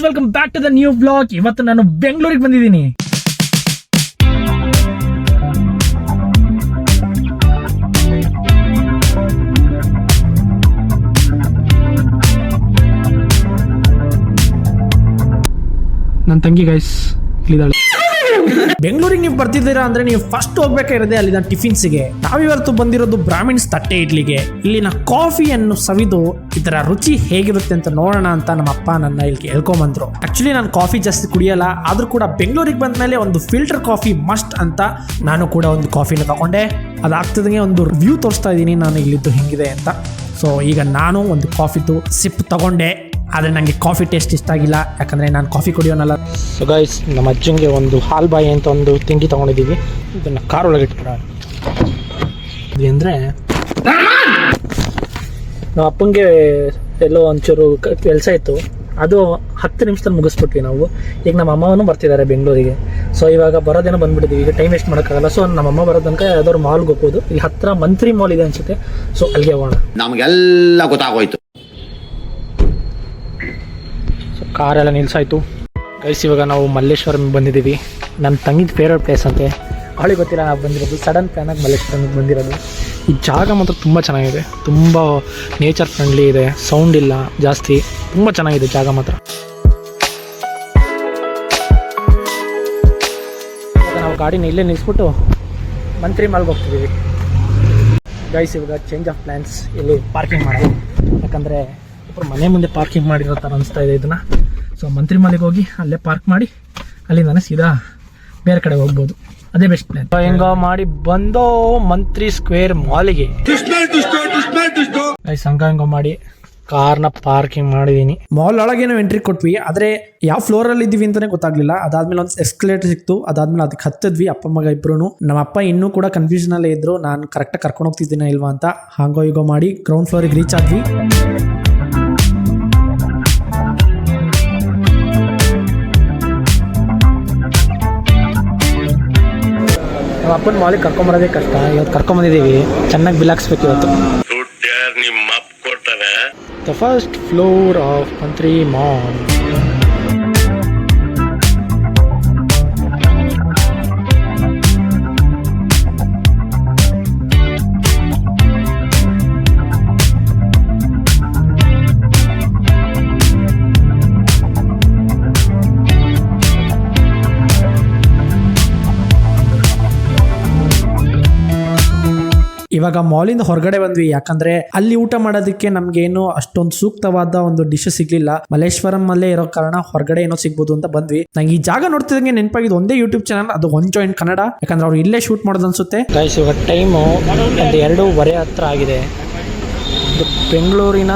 Guys welcome back to the new blog ಇವತ್ತು ನಾನು ಬೆಂಗಳೂರಿಗೆ ಬಂದಿದ್ದೀನಿ. ನನ್ನ ತಂಗಿ ಗೈಸ್ ಇಲ್ಲಿದ್ದಾಳೆ. ಬೆಂಗಳೂರಿಗೆ ನೀವು ಬರ್ತಿದ್ದೀರಾ ಅಂದ್ರೆ ನೀವು ಫಸ್ಟ್ ಹೋಗ್ಬೇಕಾಗಿರೋದೇ ಅಲ್ಲಿನ ಟಿಫಿನ್ಸ್ಗೆ ನಾವಿವತ್ತು ಬಂದಿರೋದು ಬ್ರಾಹ್ಮಿಣ್ಸ್ ತಟ್ಟೆ ಇಡ್ಲಿಗೆ. ಇಲ್ಲಿನ ಕಾಫಿಯನ್ನು ಸವಿದು ಇದರ ರುಚಿ ಹೇಗಿರುತ್ತೆ ಅಂತ ನೋಡೋಣ ಅಂತ ನಮ್ಮ ಅಪ್ಪ ನನ್ನ ಇಲ್ಲಿ ಹೇಳ್ಕೊಂಬಂದ್ರು. ಆಕ್ಚುಲಿ ನಾನು ಕಾಫಿ ಜಾಸ್ತಿ ಕುಡಿಯಲ್ಲ, ಆದ್ರೂ ಕೂಡ ಬೆಂಗಳೂರಿಗೆ ಬಂದ ಮೇಲೆ ಒಂದು ಫಿಲ್ಟರ್ ಕಾಫಿ ಮಸ್ಟ್ ಅಂತ ನಾನು ಕೂಡ ಒಂದು ಕಾಫಿನ ತಗೊಂಡೆ. ಅದಾಗ್ತದಂಗೆ ಒಂದು ವ್ಯೂ ತೋರಿಸ್ತಾ ಇದ್ದೀನಿ ನಾನು ಇಲ್ಲಿದ್ದು ಹೆಂಗಿದೆ ಅಂತ. ಸೊ ಈಗ ನಾನು ಒಂದು ಕಾಫಿದು ಸಿಪ್ ತಗೊಂಡೆ. ಆದರೆ ನನಗೆ ಕಾಫಿ ಟೇಸ್ಟ್ ಇಷ್ಟ ಆಗಿಲ್ಲ. ಯಾಕಂದರೆ ನಾನು ಕಾಫಿ ಕುಡಿಯೋನಲ್ಲ. ಸೊ ಗೈಸ್ ನಮ್ಮ ಅಜ್ಜಂಗೆ ಒಂದು ಹಾಲ್ ಬಾಯಿ ಅಂತ ಒಂದು ತಿಂಡಿ ತೊಗೊಂಡಿದ್ದೀವಿ ಇದನ್ನು ಕಾರ್ ಒಳಗೆ ಇಟ್ಬಿಡೋಣ. ಅಂದರೆ ನಮ್ಮ ಅಪ್ಪಂಗೆ ಎಲ್ಲೋ ಒಂಚೂರು ಕೆಲಸ ಇತ್ತು. ಅದು ಹತ್ತು ನಿಮಿಷದಲ್ಲಿ ಮುಗಿಸ್ಬಿಟ್ವಿ ನಾವು. ಈಗ ನಮ್ಮ ಅಮ್ಮನೂ ಬರ್ತಿದ್ದಾರೆ ಬೆಂಗಳೂರಿಗೆ. ಸೊ ಇವಾಗ ಬರೋದೇನೋ ಬಂದ್ಬಿಟ್ಟಿದ್ದೀವಿ ಈಗ ಟೈಮ್ ವೇಸ್ಟ್ ಮಾಡೋಕ್ಕಾಗಲ್ಲ. ಸೊ ನಮ್ಮ ಅಮ್ಮ ಬರೋ ತನಕ ಯಾವ್ದಾದ್ರು ಮಾಲ್ಗೆ ಹೋಗ್ಬೋದು. ಇಲ್ಲಿ ಹತ್ತಿರ ಮಂತ್ರಿ ಮಾಲ್ ಇದೆ ಅನ್ಸುತ್ತೆ. ಸೊ ಅಲ್ಲಿಗೆ ಹೋಗೋಣ. ನಮಗೆಲ್ಲ ಗೊತ್ತಾಗೋಯ್ತು. ಕಾರೆಲ್ಲ ನಿಲ್ಸಾಯ್ತು. ಗೈಸ್ ಇವಾಗ ನಾವು ಮಲ್ಲೇಶ್ವರಂ ಬಂದಿದ್ದೀವಿ. ನನ್ನ ತಂಗಿದ ಫೇವ್ರೇಟ್ ಪ್ಲೇಸ್ ಅಂತೆ. ಅವಳಿಗೆ ಗೊತ್ತಿಲ್ಲ, ನಾವು ಬಂದಿರೋದು ಸಡನ್ ಪ್ಲ್ಯಾನಾಗಿ ಮಲ್ಲೇಶ್ವರಂಗೆ ಬಂದಿರೋದು. ಈ ಜಾಗ ಮಾತ್ರ ತುಂಬ ಚೆನ್ನಾಗಿದೆ. ತುಂಬ ನೇಚರ್ ಫ್ರೆಂಡ್ಲಿ ಇದೆ ಸೌಂಡ್ ಇಲ್ಲ, ಜಾಸ್ತಿ. ತುಂಬ ಚೆನ್ನಾಗಿದೆ ಜಾಗ ಮಾತ್ರ. ನಾವು ಗಾಡಿನ ಇಲ್ಲೇ ನಿಲ್ಲಿಸ್ಬಿಟ್ಟು ಮಂತ್ರಿ ಮಾಲ್ಗೆ ಹೋಗ್ತಿದ್ದೀವಿ. ಗೈಸ್ ಇವಾಗ ಚೇಂಜ್ ಆಫ್ ಪ್ಲ್ಯಾನ್ಸ್ ಇಲ್ಲಿ ಪಾರ್ಕಿಂಗ್ ಮಾಡೋದು ಯಾಕಂದರೆ ಮನೆ ಮುಂದೆ ಪಾರ್ಕಿಂಗ್ ಮಾಡಿರೋ ಥರ ಅನಿಸ್ತಾ ಇದೆ ಇದನ್ನ. ಸೊ ಮಂತ್ರಿ ಮಾಲೆಗೆ ಹೋಗಿ ಅಲ್ಲೇ ಪಾರ್ಕ್ ಮಾಡಿ ಅಲ್ಲಿಂದಾನೆ ಸೀದಾ ಬೇರೆ ಕಡೆ ಹೋಗ್ಬೋದು. ಅದೇ ಬೆಸ್ಟ್ ಪ್ಲಾನ್ ಹೆಂಗ ಮಾಡಿ ಬಂದೋ ಮಂತ್ರಿ ಸ್ಕ್ವೇರ್ ಮಾಲಿಗೆ ಸಂಘ ಹೆಂಗ ಹೆಂಗೋ ಮಾಡಿ ಕಾರ್ನ ಪಾರ್ಕಿಂಗ್ ಮಾಡಿದೀನಿ. ಮಾಲ್ ಒಳಗೆ ನಾವು ಎಂಟ್ರಿ ಕೊಟ್ವಿ ಆದ್ರೆ ಯಾವ ಫ್ಲೋರ್ ಅಲ್ಲಿ ಇದೀವಿ ಅಂತಾನೆ ಗೊತ್ತಾಗ್ಲಿಲ್ಲ. ಅದಾದ್ಮೇಲೆ ಒಂದು ಎಸ್ಕಲೇಟರ್ ಸಿಕ್ತು ಅದಾದ್ಮೇಲೆ ಅದಕ್ಕೆ ಹತ್ತಿದ್ವಿ ಅಪ್ಪ ಮಗ ಇಬ್ರು ನಮ್ಮ ಅಪ್ಪ ಇನ್ನೂ ಕೂಡ ಕನ್ಫ್ಯೂಷನ್ ಅಲ್ಲೇ ಇದ್ರು ನಾನು ಕರೆಕ್ಟ್ ಕರ್ಕೊಂಡು ಹೋಗ್ತಿದ್ದೀನ ಇಲ್ವಾ ಅಂತ. ಹಾಂಗೋ ಈಗೋ ಮಾಡಿ ಗ್ರೌಂಡ್ ಫ್ಲೋರಿಗೆ ರೀಚ್ ಆದ್ವಿ. ಅಪ್ಪನ ಮಾಲಿಗೆ ಕರ್ಕೊಂಬರೋದೇ ಕಷ್ಟ. ಇವತ್ತು ಕರ್ಕೊಂಬಂದಿದ್ದೀವಿ. ಚೆನ್ನಾಗಿ ಬಿಲ್ ಹಾಕ್ಸ್ಬೇಕು ಇವತ್ತು. The first floor of Mantri The ಇವಾಗ ಮಾಲಿಂದ ಹೊರಗಡೆ ಬಂದ್ವಿ. ಯಾಕಂದ್ರೆ ಅಲ್ಲಿ ಊಟ ಮಾಡೋದಕ್ಕೆ ನಮ್ಗೇನು ಅಷ್ಟೊಂದು ಸೂಕ್ತವಾದ ಒಂದು ಡಿಶ್ ಸಿಗ್ಲಿಲ್ಲ. ಮಲ್ಲೇಶ್ವರಂ ಅಲ್ಲೇ ಇರೋ ಕಾರಣ ಹೊರಗಡೆ ಏನೋ ಸಿಗ್ಬೋದು ಅಂತ ಬಂದ್ವಿ. ನಂಗೆ ಈ ಜಾಗ ನೋಡ್ತಿದಂಗೆ ನೆನಪಾಗಿದ್ದು ಒಂದೇ ಯೂಟ್ಯೂಬ್ ಚಾನಲ್ ಅದು ಒನ್ ಜಾಯಿಂಟ್ ಕನ್ನಡ ಯಾಕಂದ್ರೆ ಅವ್ರು ಇಲ್ಲೇ ಶೂಟ್ ಮಾಡೋದು ಅನ್ಸುತ್ತೆ ಇವಾಗ ಟೈಮು ಒಂದು ಎರಡೂವರೆ ಹತ್ರ ಆಗಿದೆ. ಬೆಂಗಳೂರಿನ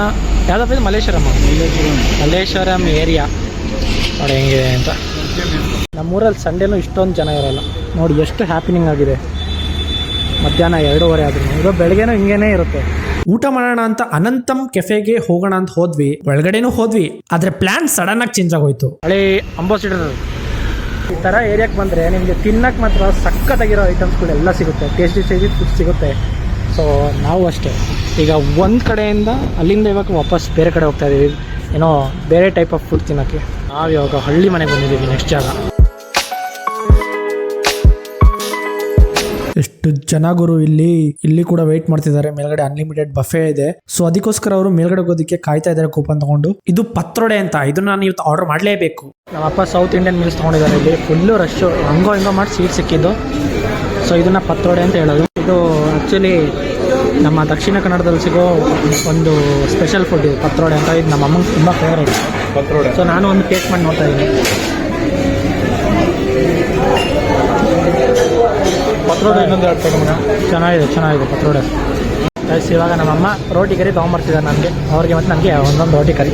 ಯಾವ್ದಪ್ಪ ಮಲ್ಲೇಶ್ವರಂ. ಮಲ್ಲೇಶ್ವರಂ ಏರಿಯಾ ನೋಡಿ ಹೆಂಗಿದೆ ಅಂತ. ನಮ್ಮೂರಲ್ಲಿ ಸಂಡೇನೂ ಇಷ್ಟೊಂದು ಜನ ಇರಲ್ಲ. ನೋಡಿ ಎಷ್ಟು ಹ್ಯಾಪಿನಿಂಗ್ ಆಗಿದೆ. ಮಧ್ಯಾಹ್ನ ಎರಡೂವರೆ ಆದ್ರೂ. ಇದು ಬೆಳಗ್ಗೆನೂ ಹಿಂಗೇನೆ ಇರುತ್ತೆ. ಊಟ ಮಾಡೋಣ ಅಂತ ಅನಂತಂ ಕೆಫೆಗೆ ಹೋಗೋಣ ಅಂತ ಹೋದ್ವಿ. ಒಳಗಡೆನೂ ಹೋದ್ವಿ. ಆದ್ರೆ ಪ್ಲಾನ್ ಸಡನ್ ಆಗಿ ಚೇಂಜ್ ಆಗೋಯ್ತು. ಹಳೆ ಅಂಬಾಸಿಡರ್ ಈ ತರ ಏರಿಯಾಕ್ಕೆ ಬಂದ್ರೆ ನಿಮಗೆ ತಿನ್ನಕ್ ಮಾತ್ರ ಸಖತ್ತಾಗಿರೋ ಐಟಮ್ಸ್ಗಳೆಲ್ಲ ಸಿಗುತ್ತೆ. ಟೇಸ್ಟಿ ಟೇಸ್ಟಿ ಫುಡ್ ಸಿಗುತ್ತೆ. ಸೊ ನಾವು ಅಷ್ಟೇ. ಈಗ ಒಂದು ಕಡೆಯಿಂದ ಅಲ್ಲಿಂದ ಇವಾಗ ವಾಪಸ್ ಬೇರೆ ಕಡೆ ಹೋಗ್ತಾ ಇದೀವಿ. ಏನೋ ಬೇರೆ ಟೈಪ್ ಆಫ್ ಫುಡ್ ತಿನ್ನೋಕ್ಕೆ. ನಾವು ಇವಾಗ ಹಳ್ಳಿ ಮನೆಗೆ ಬಂದಿದ್ದೀವಿ ನೆಕ್ಸ್ಟ್ ಜಾಗ. ಎಷ್ಟು ಜನ ಗುರು ಇಲ್ಲಿ ಇಲ್ಲಿ ಕೂಡ ವೇಟ್ ಮಾಡ್ತಿದ್ದಾರೆ. ಮೇಲ್ಗಡೆ ಅನ್ಲಿಮಿಟೆಡ್ ಬಫೆ ಇದೆ. ಸೊ ಅದಕ್ಕೋಸ್ಕರ ಅವರು ಮೇಲ್ಗಡೆ ಹೋಗೋದಕ್ಕೆ ಕಾಯ್ತಾ ಇದ್ದಾರೆ ಕೂಪನ್ ತಗೊಂಡು. ಇದು ಪತ್ರೊಡೆ ಅಂತ. ಇದನ್ನ ನಾನು ಇವತ್ತು ಆರ್ಡರ್ ಮಾಡಲೇಬೇಕು. ನಮ್ಮ ಅಪ್ಪ ಸೌತ್ ಇಂಡಿಯನ್ ಮೀಲ್ಸ್ ತಗೊಂಡಿದ್ದಾರೆ ಇಲ್ಲಿ. ಫುಲ್ಲು ರಶ್ ಹಂಗೋ ಹಿಂಗೋ ಮಾಡಿ ಸೀಟ್ ಸಿಕ್ಕಿದ್ದು. ಸೊ ಇದನ್ನ ಪತ್ರೊಡೆ ಅಂತ ಹೇಳೋದು. ಇದು ಆ್ಯಕ್ಚುಲಿ ನಮ್ಮ ದಕ್ಷಿಣ ಕನ್ನಡದಲ್ಲಿ ಸಿಗೋ ಒಂದು ಸ್ಪೆಷಲ್ ಫುಡ್ ಇದು. ಪತ್ರೊಡೆ ಅಂತ. ಇದು ನಮ್ಮ ಅಮ್ಮಂಗೆ ತುಂಬ ಫೇವ್ರೇಟ್ ಪತ್ರೊಡೆ. ಸೊ ನಾನು ಒಂದು ಟೇಸ್ಟ್ ಮಾಡಿ ನೋಡ್ತಾ ಇದ್ದೀನಿ. ಪತ್ರೋಡೆ ಇನ್ನೊಂದು ಎರಡು ತಗೊಂಡ ಚೆನ್ನಾಗಿದೆ ಚೆನ್ನಾಗಿದೆ ಪತ್ರೋಡೆ. ಗೈಸ್ ಇವಾಗ ನಮ್ಮಮ್ಮ ರೋಟಿ ಕರಿ ತೊಗೊಂಬರ್ತಿದ್ದಾರೆ ನನಗೆ ಅವ್ರಿಗೆ ಮತ್ತು ನನಗೆ ಒಂದೊಂದು ರೋಟಿ ಕರಿ.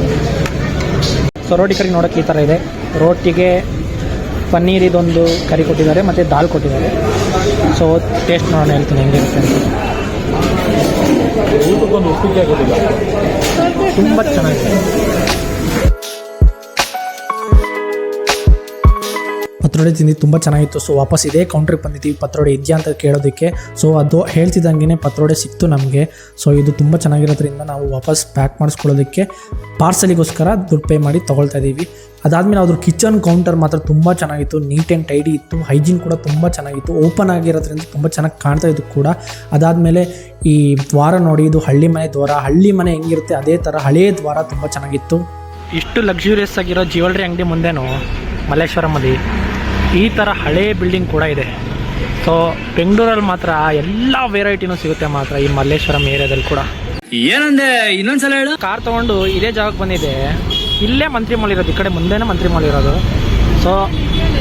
ಸೊ ರೋಟಿ ಕರಿ ನೋಡೋಕೆ ಈ ಥರ ಇದೆ. ರೋಟಿಗೆ ಪನ್ನೀರ್ ಇದೊಂದು ಕರಿ ಕೊಟ್ಟಿದ್ದಾರೆ ಮತ್ತು ದಾಲ್ ಕೊಟ್ಟಿದ್ದಾರೆ. ಸೊ ಟೇಸ್ಟ್ ನೋಡೋಣ ಹೇಳ್ತೀನಿ ಹೆಂಗಿರುತ್ತೆ ಅಂತ. ತುಂಬ ಚೆನ್ನಾಗಿದೆ. ಪತ್ರೊಡೆ ತಿಂದು ತುಂಬ ಚೆನ್ನಾಗಿತ್ತು. ಸೊ ವಾಪಸ್ ಇದೇ ಕೌಂಟ್ರಿಗೆ ಬಂದಿದ್ದೀವಿ ಪತ್ರೊಡೆ ಇದೆಯಾ ಅಂತ ಕೇಳೋದಕ್ಕೆ. ಸೊ ಅದು ಹೇಳ್ತಿದ್ದಂಗೆ ಪತ್ರೊಡೆ ಸಿಕ್ತು ನಮಗೆ. ಸೊ ಇದು ತುಂಬ ಚೆನ್ನಾಗಿರೋದ್ರಿಂದ ನಾವು ವಾಪಸ್ ಪ್ಯಾಕ್ ಮಾಡಿಸ್ಕೊಳ್ಳೋದಕ್ಕೆ ಪಾರ್ಸಲಿಗೋಸ್ಕರ ದುಡ್ಡು ಪೇ ಮಾಡಿ ತೊಗೊಳ್ತಾ ಇದ್ದೀವಿ ಅದಾದಮೇಲೆ ಅದ್ರ ಕಿಚನ್ ಕೌಂಟರ್ ಮಾತ್ರ ತುಂಬ ಚೆನ್ನಾಗಿತ್ತು. ನೀಟ್ ಆ್ಯಂಡ್ ಟೈಡಿ ಇತ್ತು. ಹೈಜೀನ್ ಕೂಡ ತುಂಬ ಚೆನ್ನಾಗಿತ್ತು. ಓಪನ್ ಆಗಿರೋದ್ರಿಂದ ತುಂಬ ಚೆನ್ನಾಗಿ ಕಾಣ್ತಾ ಇದ್ದು ಕೂಡ. ಅದಾದಮೇಲೆ ಈ ದ್ವಾರ ನೋಡಿ, ಇದು ಹಳ್ಳಿ ಮನೆ ದ್ವಾರ. ಹಳ್ಳಿ ಮನೆ ಹೆಂಗಿರುತ್ತೆ ಅದೇ ಥರ ಹಳೆಯ ದ್ವಾರ ತುಂಬ ಚೆನ್ನಾಗಿತ್ತು. ಇಷ್ಟು ಲಕ್ಸುರಿಯಸ್ ಆಗಿರೋ ಜ್ಯುವೆಲ್ರಿ ಅಂಗಡಿ ಮುಂದೆನೂ ಮಲ್ಲೇಶ್ವರಮಲ್ಲಿ ಈ ಥರ ಹಳೇ ಬಿಲ್ಡಿಂಗ್ ಕೂಡ ಇದೆ. ಸೊ ಬೆಂಗಳೂರಲ್ಲಿ ಮಾತ್ರ ಎಲ್ಲ ವೆರೈಟಿನೂ ಸಿಗುತ್ತೆ ಮಾತ್ರ ಈ ಮಲ್ಲೇಶ್ವರಂ ಏರಿಯಾದಲ್ಲಿ ಕೂಡ. ಏನಂದೆ? ಇನ್ನೊಂದ್ಸಲ ಹೇಳು. ಕಾರ್ ತಗೊಂಡು ಇದೇ ಜಾಗಕ್ಕೆ ಬಂದಿದೆ ಇಲ್ಲೇ ಮಂತ್ರಿ ಮಾಲ್ ಇರೋದು ಈ ಕಡೆ ಮುಂದೆನೇ ಮಂತ್ರಿ ಮಾಲ್ ಇರೋದು. ಸೊ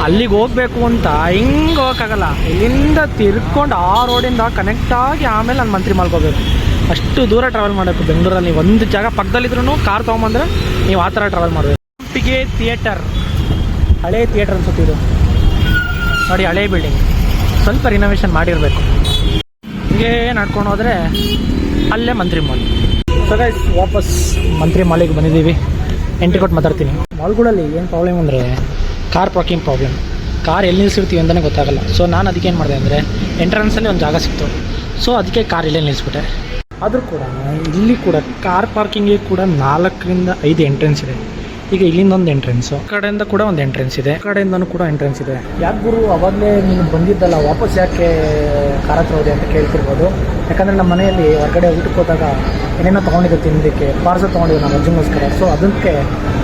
ಅಲ್ಲಿಗೆ ಹೋಗ್ಬೇಕು ಅಂತ ಹಿಂಗೆ ಹೋಗೋಕ್ಕಾಗಲ್ಲ. ಇಲ್ಲಿಂದ ತಿರ್ಕೊಂಡು ಆ ರೋಡಿಂದ ಕನೆಕ್ಟ್ ಆಗಿ ಆಮೇಲೆ ನಾನು ಮಂತ್ರಿ ಮಾಲ್ಗೆ ಹೋಗ್ಬೇಕು. ಅಷ್ಟು ದೂರ ಟ್ರಾವೆಲ್ ಮಾಡಬೇಕು ಬೆಂಗಳೂರಲ್ಲಿ. ಒಂದು ಜಾಗ ಪಕ್ಕದಲ್ಲಿದ್ರು ಕಾರ್ ತೊಗೊಂಬಂದ್ರೆ ನೀವು ಆ ಥರ ಟ್ರಾವೆಲ್ ಮಾಡಬೇಕು. ಹಂಪಿಗೆ ಥಿಯೇಟರ್ ಹಳೇ ಥಿಯೇಟರ್ ಅನ್ಸುತ್ತೆ ಇದು. ನೋಡಿ ಹಳೆ ಬಿಲ್ಡಿಂಗ್ ಸ್ವಲ್ಪ ರಿನೋವೇಷನ್ ಮಾಡಿರಬೇಕು. ಹಿಂಗೆ ನಡ್ಕೊಂಡು ಹೋದರೆ ಅಲ್ಲೇ ಮಂತ್ರಿ ಮಾಲ್ ಸರ್ ವಾಪಸ್ ಮಂತ್ರಿ ಮಾಲಿಗೆ ಬಂದಿದ್ದೀವಿ. ಎಂಟ್ರಿ ಕೊಟ್ಟು ಮಾತಾಡ್ತೀನಿ. ಮಾಲ್ಗಳಲ್ಲಿ ಏನು ಪ್ರಾಬ್ಲಮ್ ಅಂದರೆ ಕಾರ್ ಪಾರ್ಕಿಂಗ್ ಪ್ರಾಬ್ಲಮ್ ಕಾರ್ ಎಲ್ಲಿ ನಿಲ್ಲಿಸಿರ್ತೀವಿ ಅಂತಲೇ ಗೊತ್ತಾಗಲ್ಲ. ಸೊ ನಾನು ಅದಕ್ಕೆ ಏನು ಮಾಡಿದೆ ಅಂದರೆ ಎಂಟ್ರೆನ್ಸಲ್ಲಿ ಒಂದು ಜಾಗ ಸಿಕ್ತು. ಸೊ ಅದಕ್ಕೆ ಕಾರ್ ಇಲ್ಲೇ ನಿಲ್ಲಿಸ್ಬಿಟ್ಟೆ ಆದರೂ ಕೂಡ ಇಲ್ಲಿ ಕೂಡ ಕಾರ್ ಪಾರ್ಕಿಂಗಿಗೆ ಕೂಡ ನಾಲ್ಕರಿಂದ ಐದು ಎಂಟ್ರೆನ್ಸ್ ಇದೆ. ಈಗ ಇಲ್ಲಿಂದ ಒಂದು ಎಂಟ್ರೆನ್ಸ್ ಕಡೆಯಿಂದ ಕೂಡ ಒಂದು ಎಂಟ್ರೆನ್ಸ್ ಇದೆ. ಕಡೆಯಿಂದನೂ ಕೂಡ ಎಂಟ್ರೆನ್ಸ್ ಇದೆ. ಯಾಕೆ ಗುರು ಅವಾಗಲೇ ನೀನು ಬಂದಿದ್ದಲ್ಲ ವಾಪಸ್ ಯಾಕೆ ಕಾರ್ ಹತ್ರ ಹೋದೆ ಅಂತ ಕೇಳ್ತಿರ್ಬೋದು. ಯಾಕಂದರೆ ನಮ್ಮ ಮನೆಯಲ್ಲಿ ಹೊರಗಡೆ ಊಟಕ್ಕೆ ಹೋದಾಗ ಏನೇನೋ ತೊಗೊಂಡಿದ್ದೆ ತಿನ್ನೋದಕ್ಕೆ ಪಾರ್ಸಲ್ ತೊಗೊಂಡಿದ್ದೆ ನಮ್ಮ ಅಜ್ಜಿಗೋಸ್ಕರ. ಸೊ ಅದಕ್ಕೆ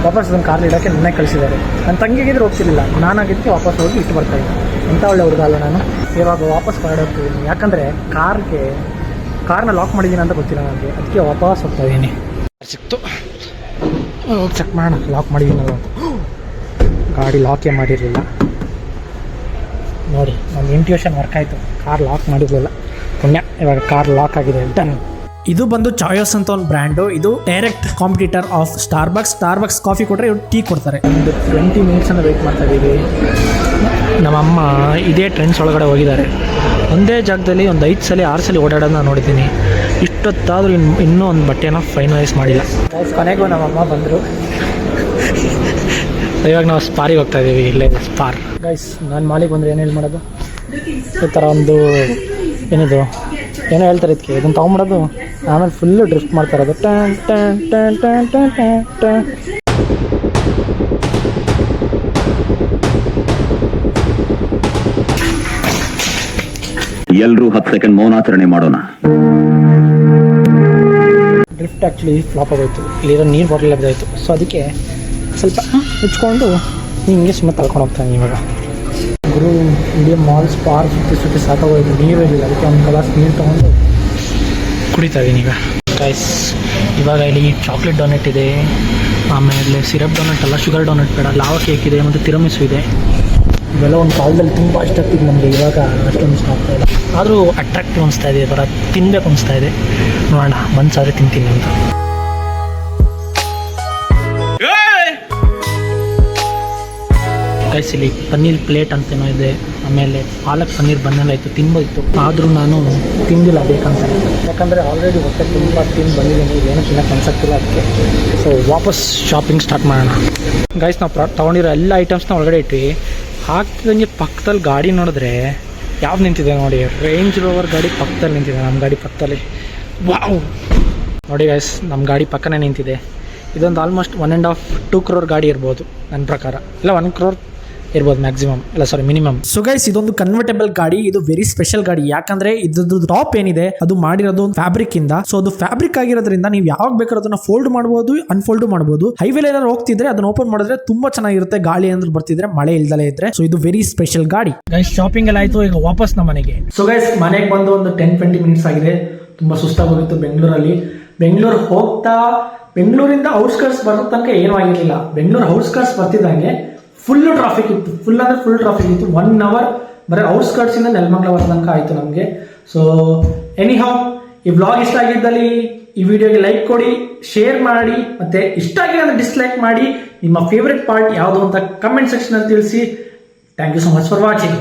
ವಾಪಸ್ ಅದನ್ನು ಕಾರ್ ಇಡೋಕ್ಕೆ ನನ್ನೇ ಕಳಿಸಿದ್ದಾರೆ. ನನ್ನ ತಂಗಿಗಿದ್ರೆ ಹೋಗ್ತಿರ್ಲಿಲ್ಲ ನಾನಾಗಿದ್ದೆ ವಾಪಸ್ ಹೋಗಿ ಇಟ್ಟು ಬರ್ತಾಯಿದ್ದೆ ಎಂಥ ಒಳ್ಳೆ ಹುಡುಗ ಅಲ್ಲ ನಾನು. ಇವಾಗ ವಾಪಸ್ ಹೊರಗಡೆ ಹೋಗ್ತಿದ್ದೀನಿ ಯಾಕಂದರೆ ಕಾರ್ಗೆ ಕಾರ್ನ ಲಾಕ್ ಮಾಡಿದ್ದೀನಿ ಅಂತ ಗೊತ್ತಿಲ್ಲ ನನಗೆ. ಅದಕ್ಕೆ ವಾಪಸ್ ಹೋಗ್ತಾ ಇದ್ದೀನಿ. ಸಿಕ್ತು. ಹೋಗಿ ಚೆಕ್ ಮಾಡೋಣ ಲಾಕ್ ಮಾಡಿದ್ದೀನಲ್ಲ ಗಾಡಿ ಲಾಕೇ ಮಾಡಿರಲಿಲ್ಲ. ನೋಡಿ ನಮ್ಮ ಇಂಟ್ಯೂಷನ್ ವರ್ಕ್ ಆಯಿತು. ಕಾರ್ ಲಾಕ್ ಮಾಡಿರಲಿಲ್ಲ. ಪುಣ್ಯ ಇವಾಗ ಕಾರ್ ಲಾಕ್ ಆಗಿದೆ. ಡನ್ ಇದು ಬಂದು ಚಾಯೋಸ್ ಅಂತ ಒಂದು ಬ್ರ್ಯಾಂಡು ಇದು direct competitor of Starbucks Starbucks coffee ಕೊಟ್ಟರೆ ಇವ್ರು ಟೀ ಕೊಡ್ತಾರೆ. ಒಂದು ಟ್ವೆಂಟಿ ಮಿನಿಟ್ಸನ್ನು ವೆಯ್ಟ್ ಮಾಡ್ತಾ ಇದ್ದೀವಿ ನಮ್ಮಮ್ಮ ಇದೇ ಟ್ರೆಂಡ್ಸ್ ಒಳಗಡೆ ಹೋಗಿದ್ದಾರೆ. ಒಂದೇ ಜಾಗದಲ್ಲಿ ಒಂದು ಐದು ಸಲ ಆರು ಸಲ ಓಡಾಡೋದನ್ನ ನೋಡಿದ್ದೀನಿ. ಇಷ್ಟೊತ್ತಾದರೂ ಇನ್ನು ಇನ್ನೂ ಒಂದು ಬಟ್ಟೆನ ಫೈನಲೈಸ್ ಮಾಡಿಲ್ಲ. ಕೊನೆಗೂ ನಮ್ಮಮ್ಮ ಬಂದರು. ಇವಾಗ ನಾವು ಸ್ಪಾರಿಗೆ ಹೋಗ್ತಾ ಇದ್ದೀವಿ ಇಲ್ಲೇ ಸ್ಪಾರ್ ಗೈಸ್ ನಾನು ಮಾಲಿಗೆ ಬಂದರೆ ಏನು ಹೇಳಿ ಮಾಡೋದು? ಈ ಥರ ಒಂದು ಏನಿದು? ಏನೋ ಹೇಳ್ತಾರೆ ಇದಕ್ಕೆ ಇದನ್ನು ತೊಗೊಂಬಿಡೋದು ಆಮೇಲೆ ಫುಲ್ಲು ಡ್ರಿಫ್ಟ್ ಮಾಡ್ತಾರೆ ಅದು ಟ್ಯಾನ್ ಟ್ಯಾನ್ ಟ್ಯಾನ್ ಟ್ಯಾನ್ ಟ್ಯಾನ್ ಟ್ಯಾನ್ ಟ್ಯಾನ್ ಎಲ್ಲರೂ ಹತ್ತು ಸೆಕೆಂಡ್ ಮೌನಾಚರಣೆ ಮಾಡೋಣ. ಡ್ರಿಫ್ಟ್ ಆ್ಯಕ್ಚುಲಿ ಫ್ಲಾಪ್ ಆಗೋಯ್ತು. ಇಲ್ಲಿರೋ ನೀರು ಬಾಟಲ್ ಲಭ್ಯಾಯಿತು ಸೊ ಅದಕ್ಕೆ ಸ್ವಲ್ಪ ಮುಚ್ಕೊಂಡು ಹಿಂಗೆ ಸುಮ್ಮನೆ ತಳ್ಕೊಂಡು ಹೋಗ್ತಾನೆ ಇವಾಗ. ಗುರು, ಇಡೀ ಮಾಲ್ ಪಾರ್ಕ್ ಸುತ್ತಿ ಸುತ್ತಿ ಸಾಕಾಗೋಯ್ತು. ನೀರು ಇರಲಿಲ್ಲ. ಅದಕ್ಕೆ ಒಂದು ಗ್ಲಾಸ್ ನೀರು ತೊಗೊಂಡು ಕುಡಿತಾ ಇದ್ದೀನಿ ಈಗ. ಗೈಸ್ ಇವಾಗ ಇಲ್ಲಿ ಚಾಕ್ಲೇಟ್ ಡೊನೆಟ್ ಇದೆ. ಆಮೇಲೆ ಸಿರಪ್ ಡೊನೆಟ್ ಅಲ್ಲ ಶುಗರ್ ಡೊನೆಟ್ ಬೇಡ. ಲಾವ ಕೇಕ್ ಇದೆ, ಮತ್ತು ತಿರಮಿಸು ಇದೆ. ಇವೆಲ್ಲ ಒಂದು ಕಾಲದಲ್ಲಿ ತುಂಬ ಇಷ್ಟ ಆಗ್ತಿತ್ತು ನಮಗೆ ಇವಾಗ ಅಷ್ಟೊಂದು ಇಷ್ಟ ಆಗ್ತಾ ಇಲ್ಲ. ಆದರೂ ಅಟ್ರಾಕ್ಟಿವ್ ಅನಿಸ್ತಾ ಇದೆ ಬರ ತಿನ್ಬೇಕು ಅನಿಸ್ತಾ ಇದೆ. ನೋಡೋಣ ಮನ್ಸಾದ್ರೆ ತಿಂತೀನಿ ಅಂತ. ಇಲ್ಲಿ ಪನ್ನೀರ್ ಪ್ಲೇಟ್ ಅಂತೇನೋ ಇದೆ, ಆಮೇಲೆ ಪಾಲಕ್ ಪನ್ನೀರ್ ಬಂದೆಲ್ಲ ಇತ್ತು, ತಿನ್ಬೋದಿತ್ತು. ಆದರೂ ನಾನು ತಿಂದಿಲ್ಲ ಬೇಕಂತ. ಯಾಕಂದರೆ ಆಲ್ರೆಡಿ ಹೊಟ್ಟೆ ತುಂಬ ತಿಂದು ಬಂದಿದ್ದೀನಿ ಏನು ತಿನ್ನಕ್ಕೆ ಅನ್ಸಕ್ತಿಲ್ಲ ಅದಕ್ಕೆ. ಸೊ ವಾಪಸ್ ಶಾಪಿಂಗ್ ಸ್ಟಾರ್ಟ್ ಮಾಡೋಣ. ಗೈಸ್ ನಾವು ಪ್ರಾ ತೊಗೊಂಡಿರೋ ಎಲ್ಲ ಐಟಮ್ಸ್ನ ಒಳಗಡೆ ಇಟ್ವಿ. ಹಾಕ್ತಿದಂಗೆ ಪಕ್ಕದಲ್ಲಿ ಗಾಡಿ ನೋಡಿದ್ರೆ ಯಾವ್ದು ನಿಂತಿದೆ ನೋಡಿ ರೇಂಜ್ ರೋವರ್ ಗಾಡಿ ಪಕ್ಕದಲ್ಲಿ ನಿಂತಿದೆ ನಮ್ಮ ಗಾಡಿ ಪಕ್ಕದಲ್ಲಿ. ವಾವ್ ನೋಡಿ ಗೈಸ್ ನಮ್ಮ ಗಾಡಿ ಪಕ್ಕನೇ ನಿಂತಿದೆ. ಇದೊಂದು almost one and half to crore ಗಾಡಿ ಇರ್ಬೋದು, ನನ್ನ ಪ್ರಕಾರ. ಇಲ್ಲ ಒನ್ ಕ್ರೋರ್ ಇರ್ಬೋದು ಮ್ಯಾಕ್ಸಿಮಮ್ ಇಲ್ಲ ಸಾರಿ ಮಿನಿಮಮ್ ಸೊ ಗೈಸ್ ಇದೊಂದು ಕನ್ವರ್ಟೇಬಲ್ ಗಾಡಿ. ಇದು ವೆರಿ ಸ್ಪೆಷಲ್ ಗಾಡಿ. ಯಾಕಂದ್ರೆ ಇದ್ರದ್ದು ಟಾಪ್ ಏನಿದೆ ಅದು ಮಾಡಿರೋದು ಫ್ಯಾಬ್ರಿಕ್ ಇಂದ. ಸೊ ಅದು ಫ್ಯಾಬ್ರಿಕ್ ಆಗಿರೋದ್ರಿಂದ ನೀವು ಯಾವಾಗ ಬೇಕಾದ್ರೂ ಅದನ್ನ ಫೋಲ್ಡ್ ಮಾಡಬಹುದು ಅನ್ಫೋಲ್ಡ್ ಮಾಡಬಹುದು ಹೈವೇಲ್ ಏನಾದ್ರು ಹೋಗ್ತಿದ್ರೆ ಅದನ್ನ ಓಪನ್ ಮಾಡಿದ್ರೆ ತುಂಬಾ ಚೆನ್ನಾಗಿರುತ್ತೆ. ಗಾಳಿ ಅಂದ್ರೆ ಬರ್ತಿದ್ರೆ ಮಳೆ ಇಲ್ದಲೇ ಇದ್ರೆ. ಸೊ ಇದು ವೆರಿ ಸ್ಪೆಷಲ್ ಗಾಡಿ. ಗೈಸ್ ಶಾಪಿಂಗ್ ಎಲ್ಲ ಆಯ್ತು ಈಗ ವಾಪಸ್ ನಮ್ಮ ಮನೆಗೆ. ಸೊ ಗೈಸ್ ಮನೆಗೆ ಬಂದು ಒಂದು ಟೆನ್ ಟ್ವೆಂಟಿ ಮಿನಿಟ್ಸ್ ಆಗಿದೆ. ತುಂಬಾ ಸುಸ್ತಾಗೋಗಿತ್ತು ಬೆಂಗಳೂರಲ್ಲಿ. ಬೆಂಗಳೂರು ಹೋಗ್ತಾ ಬೆಂಗಳೂರಿಂದ ಔಟ್ಸ್ಕರ್ಟ್ಸ್ ಬರೋ ತನಕ ಏನೂ ಆಗಿರಲಿಲ್ಲ. ಬೆಂಗಳೂರು ಔಟ್ಸ್ಕರ್ಟ್ಸ್ ಬರ್ತಿದ್ದಂಗೆ ಫುಲ್ ಟ್ರಾಫಿಕ್ ಇತ್ತು. ಫುಲ್ ಅಂದರೆ ಫುಲ್ ಟ್ರಾಫಿಕ್ ಇತ್ತು. ಒನ್ ಅವರ್ ಬರೀ ಔಟ್ಸ್ಕರ್ಟ್ಸ್ ಇಂದ ನೆಲಮಂಗಲ ಬರೋ ತನಕ ಆಯ್ತು ನಮಗೆ. ಸೊ ಎನಿ ಹೌ ಈ ಬ್ಲಾಗ್ ಇಷ್ಟ ಆಗಿದ್ದಲ್ಲಿ ಈ ವಿಡಿಯೋಗೆ ಲೈಕ್ ಕೊಡಿ ಶೇರ್ ಮಾಡಿ, ಮತ್ತೆ ಇಷ್ಟ ಆಗಿದೆ ಅಂದ್ರೆ ಡಿಸ್ಲೈಕ್ ಮಾಡಿ, ನಿಮ್ಮ ಫೇವ್ರೆಟ್ ಪಾರ್ಟ್ ಯಾವುದು ಅಂತ ಕಮೆಂಟ್ ಸೆಕ್ಷನ್ ಅಲ್ಲಿ ತಿಳಿಸಿ. Thank you so much for watching